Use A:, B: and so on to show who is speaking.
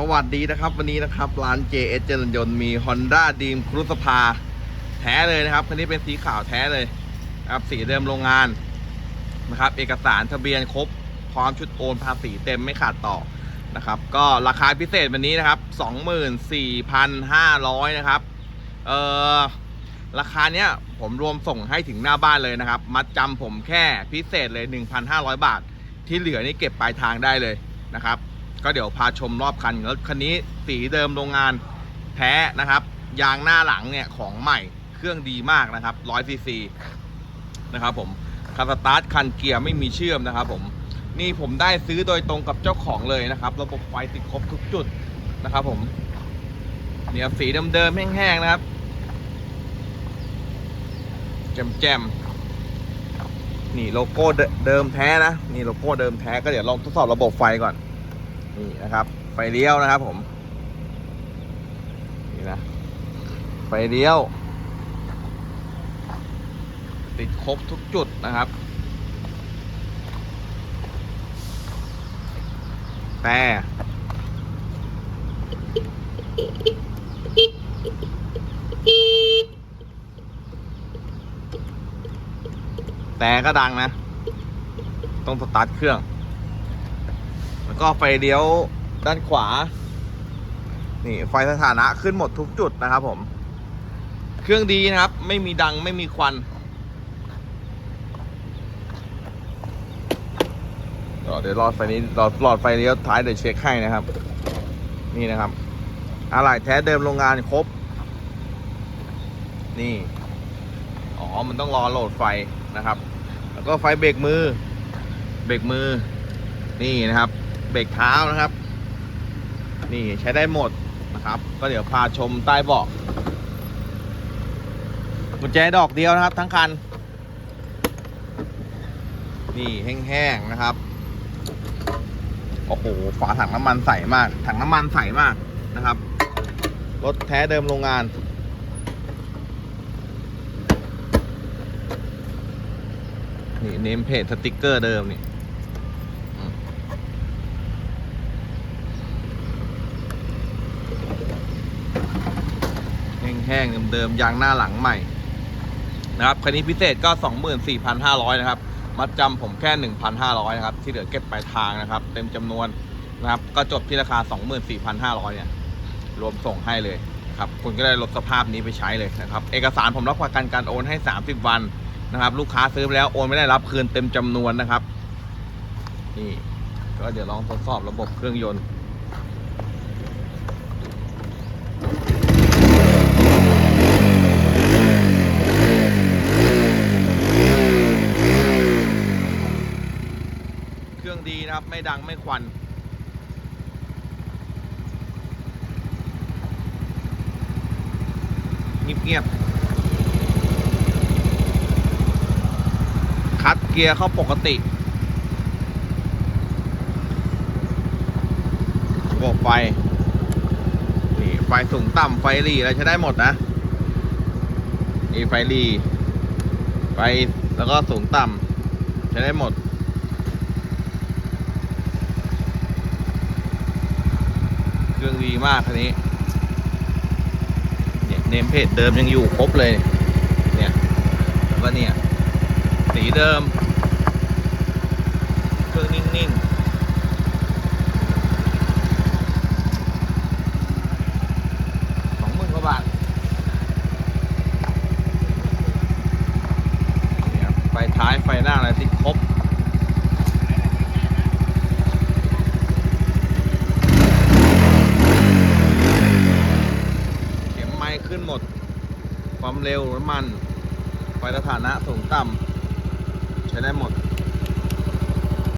A: สวัสดีนะครับ วันนี้นะครับ ร้าน JS เจริญยนต์มี Honda Dream Cruise พาแท้เลยนะครับ คันนี้เป็นสีขาวแท้เลยนะครับสีเดิมโรงงานนะครับ เอกสารทะเบียนครบ พร้อมชุดโอนภาษีเต็มไม่ขาดต่อนะครับ ก็ราคาพิเศษวันนี้นะครับ 24,500 นะครับ เอ่อราคาเนี้ยผมรวมส่งให้ถึงหน้าบ้านเลยนะครับ มัดจำผมแค่พิเศษเลย 1,500 บาท ที่เหลือนี่เก็บปลายทางได้เลยนะครับ ก็เดี๋ยวพาชมรอบคันรถคันนี้สีเดิมโรงงานแท้นะครับ ยางหน้าหลังเนี่ยของใหม่เครื่องดีมากนะครับ100ซีซีนะครับผมคันสตาร์ทคันเกียร์ไม่มีเชื่อมนะครับผมนี่ผมได้ซื้อโดยตรงกับเจ้าของเลยนะครับ ระบบไฟติดครบทุกจุดนะครับผมเนี่ยสีเดิมๆแห้งๆนะครับแจมๆนี่โลโก้เดิมแท้นะนี่โลโก้เดิมแท้ก็เดี๋ยวลองทดสอบระบบไฟก่อน นี่นะครับ ไฟเลี้ยวนะครับผม นี่นะ ไฟเลี้ยว ติดครบทุกจุดนะครับ แต่แต่ก็ดังนะ ต้องสตาร์ทเครื่อง แล้วก็ไฟเลี้ยวด้านขวา นี่ไฟสถานะขึ้นหมดทุกจุดนะครับผม เครื่องดีนะครับ ไม่มีดังไม่มีควันเดี๋ยวรอดไฟนี้รอหลอดไฟเลี้ยวท้ายเดี๋ยวเช็คให้นะครับ นี่นะครับอะไรแท้เดิมโรงงานครบ นี่ อ๋อ มันต้องรอโหลดไฟนะครับ แล้วก็ไฟเบรกมือ เบรกมือ นี่นะครับ เบรกเท้านะครับ นี่ใช้ได้หมดนะครับ ก็เดี๋ยวพาชมใต้เบาะกุญแจดอกเดียวนะครับ ทั้งคัน นี่แห้งๆนะครับ โอ้โหฝาถังน้ำมันใสมาก ถังน้ำมันใสมากนะครับ รถแท้เดิมโรงงานนี่เนมเพจสติกเกอร์เดิมนี่ แห้งเดิมๆยางหน้าหลังใหม่นะครับคันนี้พิเศษก็ 24,500นะครับมัดจำผมแค่ 1,500นะครับที่เหลือเก็บปลายทางนะครับ เต็มจำนวนนะครับ ก็จบที่ราคา 24,500เนี่ยรวมส่งให้เลยครับคุณก็ได้รถสภาพนี้ไปใช้เลยนะครับ เอกสารผมรับประกันการโอนให้ 30 วันนะครับ ลูกค้าซื้อไปแล้วโอนไม่ได้รับคืนเต็มจำนวนนะครับนี่ก็เดี๋ยวลองทดสอบระบบเครื่องยนต์ รื่องดีนะครับ ไม่ดังไม่ควันเงียบๆคัดเกียร์เข้าปกติระบบไฟ นี่ ไฟสูงต่ำไฟรีอะไรใช้ได้หมดนะ นี่ไฟรี ไฟ แล้วก็สูงต่ำใช้ได้หมด เครื่อง ดีมากคันนี้เนี่ยเนมเพจเดิมยังอยู่ครบเลย เนี่ยแล้วก็เนี่ยสีเดิม เครื่องนิ่งๆสองหมื่นกว่าบาทเนี่ยไฟท้ายไฟหน้าอะไรติดครบ เข็มไม้ ขึ้นหมด ความเร็วน้ำมัน ไฟสถานะสูงต่ำใช้ได้หมด